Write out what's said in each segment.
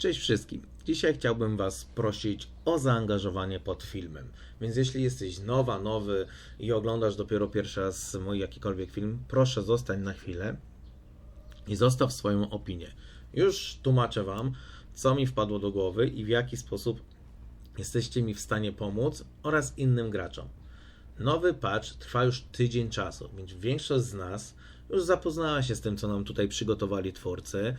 Cześć wszystkim. Dzisiaj chciałbym Was prosić o zaangażowanie pod filmem. Więc jeśli jesteś nowa, nowy i oglądasz dopiero pierwszy raz mój jakikolwiek film, proszę zostań na chwilę i zostaw swoją opinię. Już tłumaczę Wam, co mi wpadło do głowy i w jaki sposób jesteście mi w stanie pomóc oraz innym graczom. Nowy patch trwa już tydzień czasu, więc większość z nas już zapoznała się z tym, co nam tutaj przygotowali twórcy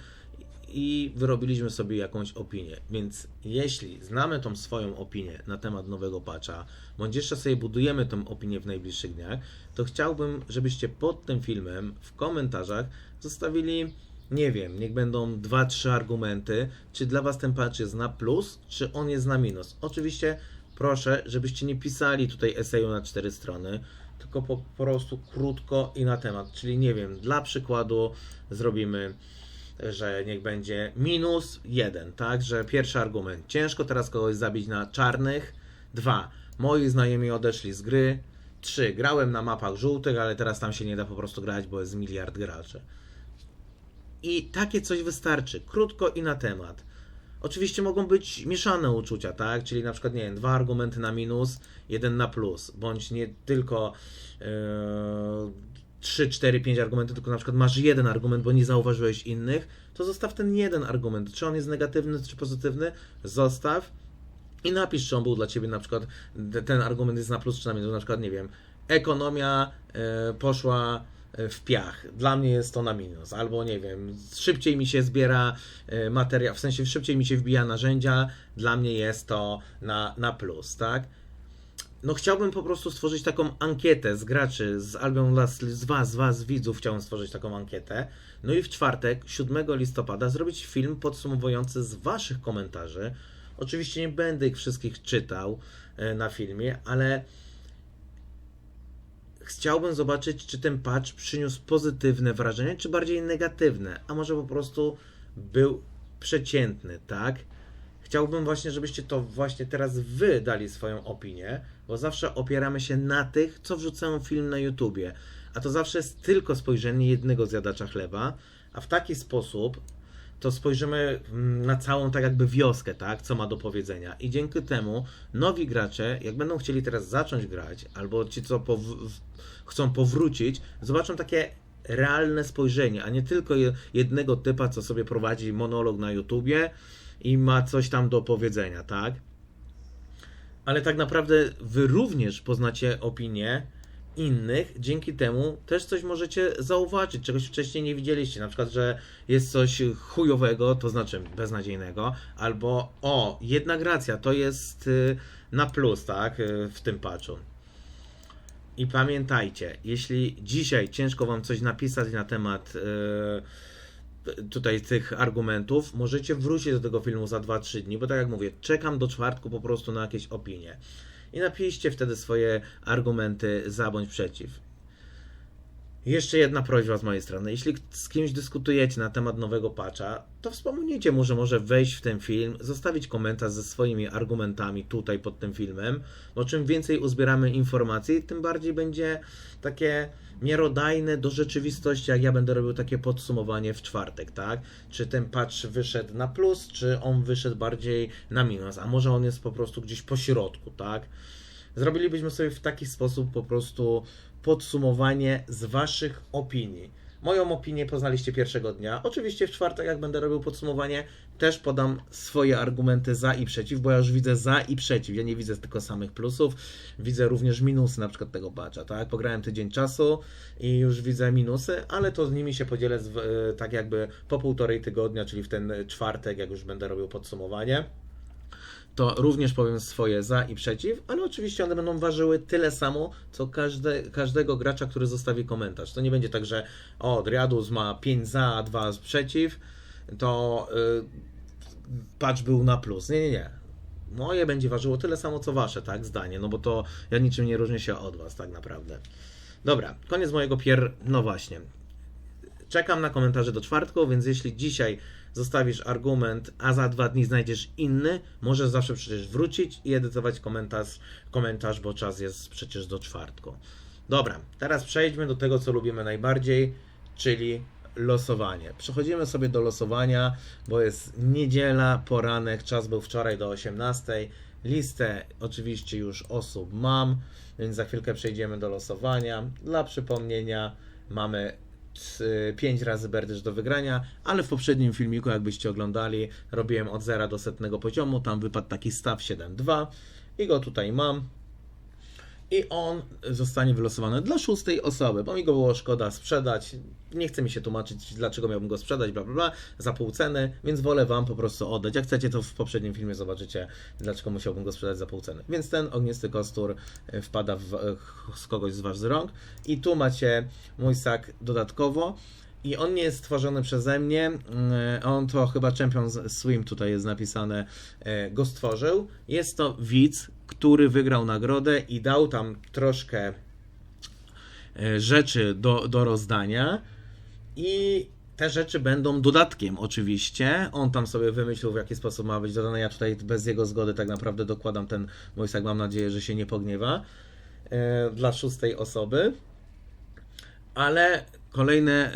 i wyrobiliśmy sobie jakąś opinię. Więc jeśli znamy tą swoją opinię na temat nowego patcha, bądź jeszcze sobie budujemy tą opinię w najbliższych dniach, to chciałbym, żebyście pod tym filmem w komentarzach zostawili, nie wiem, niech będą 2-3 argumenty, czy dla Was ten patch jest na plus, czy on jest na minus. Oczywiście proszę, żebyście nie pisali tutaj eseju na 4 strony, tylko po prostu krótko i na temat. Czyli nie wiem, dla przykładu zrobimy że niech będzie minus jeden, tak? Że pierwszy argument. Ciężko teraz kogoś zabić na czarnych. Dwa. Moi znajomi odeszli z gry. Trzy. Grałem na mapach żółtych, ale teraz tam się nie da po prostu grać, bo jest miliard graczy. I takie coś wystarczy. Krótko i na temat. Oczywiście mogą być mieszane uczucia, tak? Czyli na przykład, nie wiem, dwa argumenty na minus, jeden na plus, bądź nie tylko yy, 3, 4, 5 argumentów, tylko na przykład masz jeden argument, bo nie zauważyłeś innych, to zostaw ten jeden argument. Czy on jest negatywny, czy pozytywny, zostaw i napisz, czy on był dla ciebie na przykład, ten argument jest na plus, czy na minus. Na przykład, nie wiem, ekonomia y, poszła w piach. Dla mnie jest to na minus. Albo nie wiem, szybciej mi się zbiera y, materiał, w sensie szybciej mi się wbija narzędzia, dla mnie jest to na, na plus, tak? No chciałbym po prostu stworzyć taką ankietę z graczy, z albion z was, z was widzów chciałbym stworzyć taką ankietę. No i w czwartek, 7 listopada zrobić film podsumowujący z waszych komentarzy. Oczywiście nie będę ich wszystkich czytał e, na filmie, ale chciałbym zobaczyć, czy ten patch przyniósł pozytywne wrażenie, czy bardziej negatywne, a może po prostu był przeciętny, tak? Chciałbym właśnie, żebyście to właśnie teraz wy dali swoją opinię, bo zawsze opieramy się na tych, co wrzucają film na YouTubie. A to zawsze jest tylko spojrzenie jednego zjadacza chleba, a w taki sposób to spojrzymy mm, na całą tak jakby wioskę, tak, co ma do powiedzenia. I dzięki temu nowi gracze, jak będą chcieli teraz zacząć grać, albo ci, co pow- chcą powrócić, zobaczą takie realne spojrzenie, a nie tylko jednego typa, co sobie prowadzi monolog na YouTubie i ma coś tam do powiedzenia, tak? Ale tak naprawdę wy również poznacie opinie innych, dzięki temu też coś możecie zauważyć, czegoś wcześniej nie widzieliście, na przykład, że jest coś chujowego, to znaczy beznadziejnego, albo o, jednak racja, to jest y, na plus, tak, y, w tym patchu. I pamiętajcie, jeśli dzisiaj ciężko wam coś napisać na temat yy, tutaj tych argumentów, możecie wrócić do tego filmu za 2-3 dni, bo tak jak mówię, czekam do czwartku po prostu na jakieś opinie. I napiszcie wtedy swoje argumenty za bądź przeciw. Jeszcze jedna prośba z mojej strony. Jeśli z kimś dyskutujecie na temat nowego patcha, to wspomnijcie mu, że może wejść w ten film, zostawić komentarz ze swoimi argumentami tutaj pod tym filmem, bo czym więcej uzbieramy informacji, tym bardziej będzie takie miarodajne do rzeczywistości, jak ja będę robił takie podsumowanie w czwartek, tak? Czy ten patch wyszedł na plus, czy on wyszedł bardziej na minus, a może on jest po prostu gdzieś po środku, tak? Zrobilibyśmy sobie w taki sposób po prostu podsumowanie z Waszych opinii. Moją opinię poznaliście pierwszego dnia. Oczywiście w czwartek, jak będę robił podsumowanie, też podam swoje argumenty za i przeciw, bo ja już widzę za i przeciw. Ja nie widzę tylko samych plusów, widzę również minusy na przykład tego batcha, tak? Pograłem tydzień czasu i już widzę minusy, ale to z nimi się podzielę z, e, tak jakby po półtorej tygodnia, czyli w ten czwartek, jak już będę robił podsumowanie to również powiem swoje za i przeciw, ale oczywiście one będą ważyły tyle samo, co każde, każdego gracza, który zostawi komentarz. To nie będzie tak, że o, Driadus ma 5 za, a 2 przeciw, to yy, patch był na plus. Nie, nie, nie. Moje będzie ważyło tyle samo, co wasze, tak, zdanie, no bo to ja niczym nie różnię się od was, tak naprawdę. Dobra, koniec mojego pier... No właśnie. Czekam na komentarze do czwartku, więc jeśli dzisiaj zostawisz argument, a za dwa dni znajdziesz inny, możesz zawsze przecież wrócić i edytować komentarz, komentarz bo czas jest przecież do czwartku. Dobra, teraz przejdźmy do tego, co lubimy najbardziej, czyli losowanie. Przechodzimy sobie do losowania, bo jest niedziela, poranek, czas był wczoraj do 18. Listę oczywiście już osób mam, więc za chwilkę przejdziemy do losowania. Dla przypomnienia mamy 5 razy berdysz do wygrania, ale w poprzednim filmiku, jakbyście oglądali, robiłem od 0 do setnego poziomu, tam wypadł taki staw 7-2 i go tutaj mam. I on zostanie wylosowany dla szóstej osoby, bo mi go było szkoda sprzedać. Nie chce mi się tłumaczyć, dlaczego miałbym go sprzedać, bla bla bla, za pół ceny, więc wolę Wam po prostu oddać. Jak chcecie, to w poprzednim filmie zobaczycie, dlaczego musiałbym go sprzedać za pół ceny. Więc ten ognisty kostur e, wpada w, z kogoś z Was rąk. I tu macie mój sak dodatkowo. I on nie jest stworzony przeze mnie. Mm, On to chyba Champions Swim tutaj jest napisane, e, go stworzył. Jest to widz, który wygrał nagrodę i dał tam troszkę e, rzeczy do, do rozdania. I te rzeczy będą dodatkiem, oczywiście. On tam sobie wymyślił, w jaki sposób ma być dodane. Ja tutaj bez jego zgody tak naprawdę dokładam ten mój sak. Mam nadzieję, że się nie pogniewa. E, Dla szóstej osoby. Ale kolejne,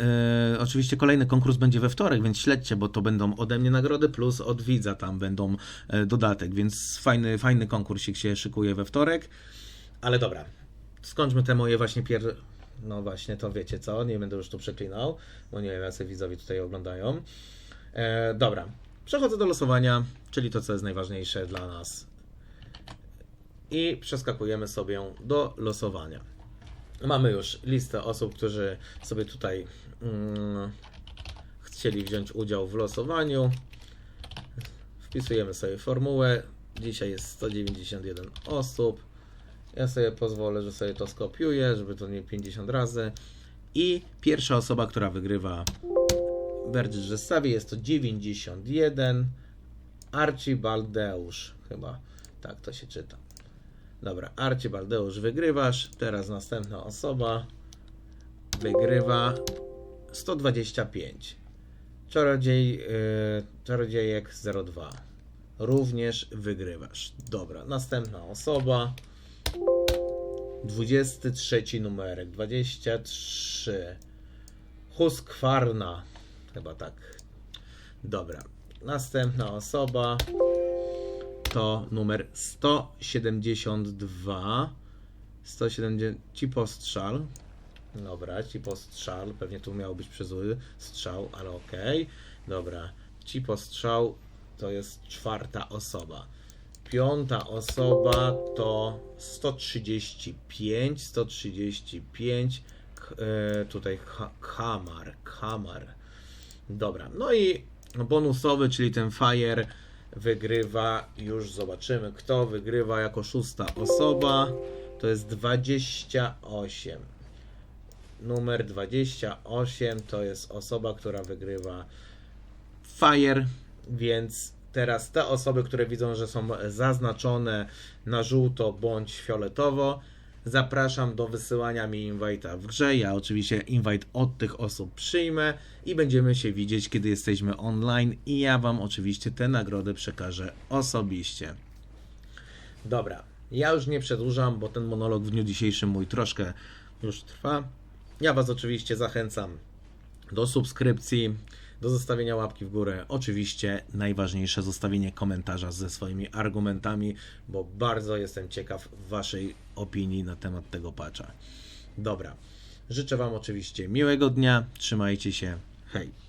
e, oczywiście kolejny konkurs będzie we wtorek, więc śledźcie, bo to będą ode mnie nagrody plus od widza tam będą e, dodatek, więc fajny, fajny konkursik się szykuje we wtorek. Ale dobra, skończmy te moje właśnie pier... No właśnie, to wiecie co, nie będę już tu przeklinał, bo nie wiem, jacy widzowie tutaj oglądają. E, dobra, przechodzę do losowania, czyli to, co jest najważniejsze dla nas. I przeskakujemy sobie do losowania. Mamy już listę osób, którzy sobie tutaj mm, chcieli wziąć udział w losowaniu. Wpisujemy sobie formułę. Dzisiaj jest 191 osób. Ja sobie pozwolę, że sobie to skopiuję, żeby to nie 50 razy. I pierwsza osoba, która wygrywa Berdzis Zestawi jest to 91 Archibaldeusz. Chyba tak to się czyta. Dobra, Archibaldeusz wygrywasz. Teraz następna osoba wygrywa 125. Czarodziej, yy, czarodziejek 02. Również wygrywasz. Dobra, następna osoba. 23 numerek. 23. Huskwarna. Chyba tak. Dobra. Następna osoba to numer 172. 170. Ci postrzał. Dobra, ci postrzał. Pewnie tu miał być przez strzał, ale okej. Dobra. Ci postrzał to jest czwarta osoba. Piąta osoba to 135. 135. K- e, tutaj Kamar. Kamar. Dobra. No i bonusowy, czyli ten Fire wygrywa, już zobaczymy kto wygrywa jako szósta osoba. To jest 28. Numer 28 to jest osoba, która wygrywa Fire, więc teraz te osoby, które widzą, że są zaznaczone na żółto bądź fioletowo, zapraszam do wysyłania mi invite'a w grze. Ja oczywiście invite od tych osób przyjmę i będziemy się widzieć, kiedy jesteśmy online i ja Wam oczywiście te nagrody przekażę osobiście. Dobra, ja już nie przedłużam, bo ten monolog w dniu dzisiejszym mój troszkę już trwa. Ja Was oczywiście zachęcam do subskrypcji, do zostawienia łapki w górę. Oczywiście najważniejsze zostawienie komentarza ze swoimi argumentami, bo bardzo jestem ciekaw Waszej opinii na temat tego patcha. Dobra, życzę Wam oczywiście miłego dnia, trzymajcie się, hej!